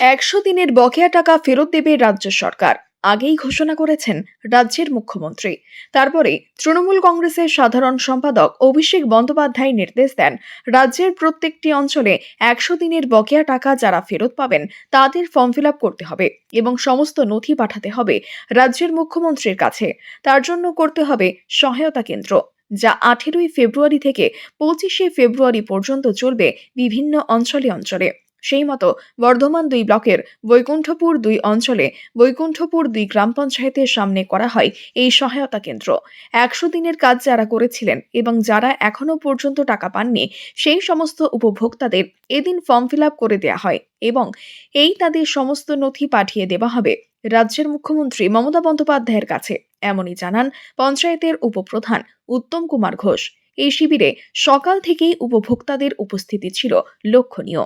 একশো দিনের বকেয়া টাকা ফেরত দেবে রাজ্য সরকার। আগেই ঘোষণা করেছেন রাজ্যের মুখ্যমন্ত্রী। তারপরে তৃণমূল কংগ্রেসের সাধারণ সম্পাদক অভিষেক বন্দ্যোপাধ্যায় নির্দেশ দেন, রাজ্যের প্রত্যেকটি অঞ্চলে একশো দিনের বকেয়া টাকা যারা ফেরত পাবেন, তাদের ফর্ম ফিল করতে হবে এবং সমস্ত নথি পাঠাতে হবে রাজ্যের মুখ্যমন্ত্রীর কাছে। তার জন্য করতে হবে সহায়তা কেন্দ্র, যা আঠেরোই ফেব্রুয়ারি থেকে পঁচিশে ফেব্রুয়ারি পর্যন্ত চলবে বিভিন্ন অঞ্চলে অঞ্চলে। সেই মতো বর্ধমান দুই ব্লকের বৈকুণ্ঠপুর দুই অঞ্চলে বৈকুণ্ঠপুর দুই গ্রাম পঞ্চায়েতের সামনে করা হয় এই সহায়তা কেন্দ্র। একশো দিনের কাজ যারা করেছিলেন এবং যারা এখনও পর্যন্ত টাকা পাননি, সেই সমস্ত উপভোক্তাদের এদিন ফর্ম ফিল করে দেওয়া হয় এবং এই তাদের সমস্ত নথি পাঠিয়ে দেওয়া হবে রাজ্যের মুখ্যমন্ত্রী মমতা বন্দ্যোপাধ্যায়ের কাছে, এমনই জানান পঞ্চায়েতের উপপ্রধান উত্তম কুমার ঘোষ। এই শিবিরে সকাল থেকেই উপভোক্তাদের উপস্থিতি ছিল লক্ষণীয়।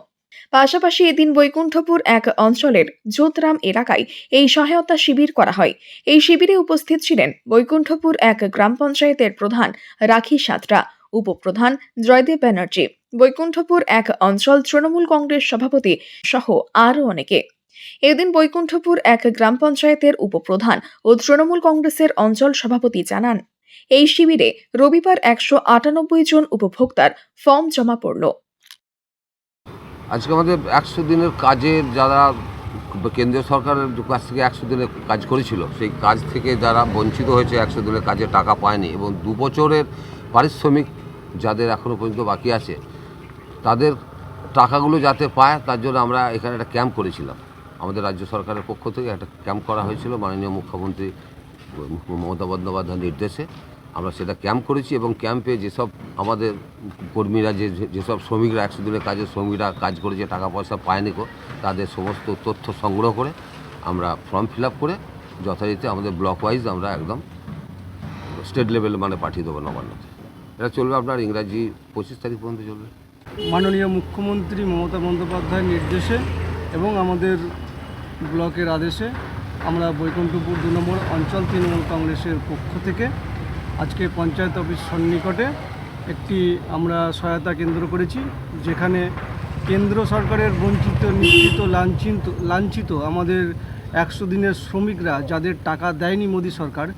পাশাপাশি এদিন বৈকুণ্ঠপুর এক অঞ্চলের জোতরাম এলাকায় এই সহায়তা শিবির করা হয়। এই শিবিরে উপস্থিত ছিলেন বৈকুণ্ঠপুর এক গ্রাম পঞ্চায়েতের প্রধান রাখি সাঁতরা, উপপ্রধান জয়দেব ব্যানার্জি, বৈকুণ্ঠপুর এক অঞ্চল তৃণমূল কংগ্রেস সভাপতি সহ আরও অনেকে। এদিন বৈকুণ্ঠপুর এক গ্রাম পঞ্চায়েতের উপপ্রধান ও তৃণমূল কংগ্রেসের অঞ্চল সভাপতি জানান, এই শিবিরে রবিবার একশো আটানব্বই জন উপভোক্তার ফর্ম জমা পড়ল। আজকে আমাদের একশো দিনের কাজের যারা কেন্দ্রীয় সরকারের কাছ থেকে একশো দিনের কাজ করেছিল, সেই কাজ থেকে যারা বঞ্চিত হয়েছে একশো দিনের কাজে টাকা পায়নি এবং দু বছরের পারিশ্রমিক যাদের এখনও পর্যন্ত বাকি আছে, তাদের টাকাগুলো যাতে পায় তার জন্য আমরা এখানে একটা ক্যাম্প করেছিলাম। আমাদের রাজ্য সরকারের পক্ষ থেকে একটা ক্যাম্প করা হয়েছিল, মাননীয় মুখ্যমন্ত্রী মমতা বন্দ্যোপাধ্যায়ের নির্দেশে। আমরা সেটা ক্যাম্প করেছি এবং ক্যাম্পে যেসব আমাদের কর্মীরা, যে, যেসব শ্রমিকরা একশো দিনের কাজের শ্রমিকরা কাজ করেছে, টাকা পয়সা পায়নি কো তাদের সমস্ত তথ্য সংগ্রহ করে আমরা ফর্ম ফিল করে যথারীতি আমাদের ব্লক ওয়াইজ আমরা একদম স্টেট লেভেলে মানে পাঠিয়ে দেবো নবান্নতে। এটা চলবে আপনার ইংরাজি পঁচিশ তারিখ পর্যন্ত চলবে। মাননীয় মুখ্যমন্ত্রী মমতা বন্দ্যোপাধ্যায়ের নির্দেশে এবং আমাদের ব্লকের আদেশে আমরা বৈকুণ্ঠপুর দু নম্বর অঞ্চল তৃণমূল কংগ্রেসের পক্ষ থেকে আজকে পঞ্চায়েত অফিস সন্নিকটে একটি আমরা সহায়তা কেন্দ্র করেছি, যেখানে কেন্দ্র সরকারের বঞ্চিত, নিশ্চিত, লাঞ্ছিত লাঞ্ছিত আমাদের একশো দিনের শ্রমিকরা যাদের টাকা দেয়নি মোদী সরকার,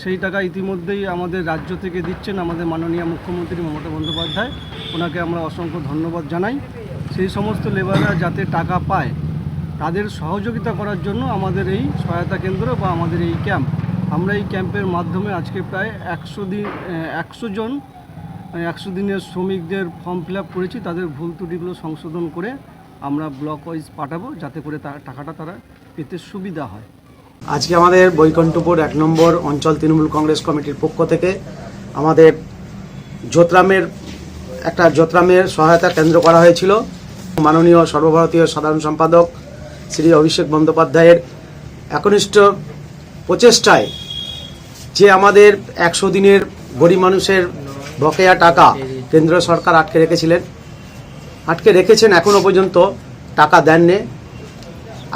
সেই টাকা ইতিমধ্যেই আমাদের রাজ্য থেকে দিচ্ছেন আমাদের মাননীয় মুখ্যমন্ত্রী মমতা বন্দ্যোপাধ্যায়। ওনাকে আমরা অসংখ্য ধন্যবাদ জানাই। সেই সমস্ত লেবাররা যাতে টাকা পায়, তাদের সহযোগিতা করার জন্য আমাদের এই সহায়তা কেন্দ্র বা আমাদের এই ক্যাম্প আমরা এই ক্যাম্পের মাধ্যমে আজকে প্রায় একশো দিন একশো জন একশো দিনের শ্রমিকদের ফর্ম ফিল আপ করেছি, তাদের ভুল ত্রুটিগুলো সংশোধন করে আমরা ব্লক ওয়াইজ পাঠাবো, যাতে করে তার টাকাটা তারা পেতে সুবিধা হয়। আজকে আমাদের বৈকণ্ঠপুর এক নম্বর অঞ্চল তৃণমূল কংগ্রেস কমিটির পক্ষ থেকে আমাদের জোতরামের, একটা জোতরামের সহায়তা কেন্দ্র করা হয়েছিল। মাননীয় সর্বভারতীয় সাধারণ সম্পাদক শ্রী অভিষেক বন্দ্যোপাধ্যায়ের একনিষ্ঠ প্রচেষ্টায় যে আমাদের একশো দিনের গরিব মানুষের বকেয়া টাকা কেন্দ্র সরকার আটকে রেখেছিলেন। আটকে রেখেছেন এখনও পর্যন্ত টাকা দেননি।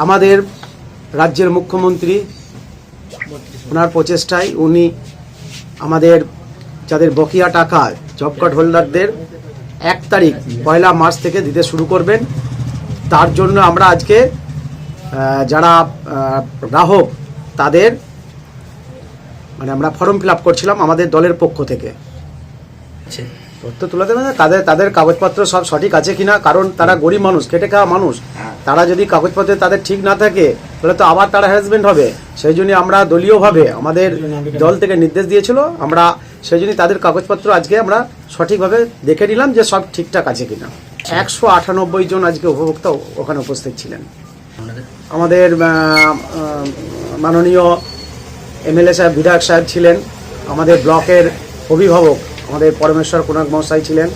আমাদের রাজ্যের মুখ্যমন্ত্রী ওনার প্রচেষ্টায় উনি আমাদের যাদের বকেয়া টাকা জব কার্ড হোল্ডারদের এক তারিখ পয়লা মার্চ থেকে দিতে শুরু করবেন। তার জন্য আমরা আজকে যারা গ্রাহক তাদের মানে আমরা ফর্ম ফিল আপ করছিলাম আমাদের দলের পক্ষ থেকে। তথ্য তুলে দেবে তাদের তাদের কাগজপত্র সব সঠিক আছে কিনা? কারণ তারা গরিব মানুষ খেটে খাওয়া মানুষ। তারা যদি কাগজপত্রে তাদের ঠিক না থাকে তাহলে তো আবার তারা হ্যারাসমেন্ট হবে। সেই জন্য আমরা দলীয়ভাবে আমাদের দল থেকে নির্দেশ দিয়েছিল আমরা সেই জন্য তাদের কাগজপত্র আজকে আমরা সঠিকভাবে দেখে নিলাম যে সব ঠিকঠাক আছে কিনা। একশো আটানব্বই জন আজকে উপভোক্তা ওখানে উপস্থিত ছিলেন। আমাদের মাননীয় এমএলএ সাহেব, বিধায়ক সাহেব ছিলেন, আমাদের ব্লকের অভিভাবক আমাদের পরমেশ্বর কোনাক মহাশয় ছিলেন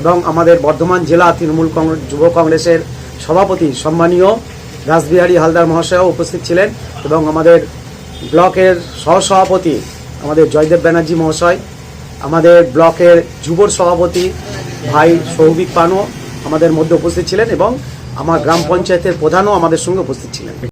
এবং আমাদের বর্ধমান জেলা তৃণমূল কংগ্রেস যুব কংগ্রেসের সভাপতি সম্মানীয় রাসবিহারী হালদার মহাশয়ও উপস্থিত ছিলেন এবং আমাদের ব্লকের সহসভাপতি আমাদের জয়দেব ব্যানার্জি মহাশয়, আমাদের ব্লকের যুবর সভাপতি ভাই সৌভিক পানও আমাদের মধ্যে উপস্থিত ছিলেন এবং আমার গ্রাম পঞ্চায়েতের প্রধানও আমাদের সঙ্গে উপস্থিত ছিলেন।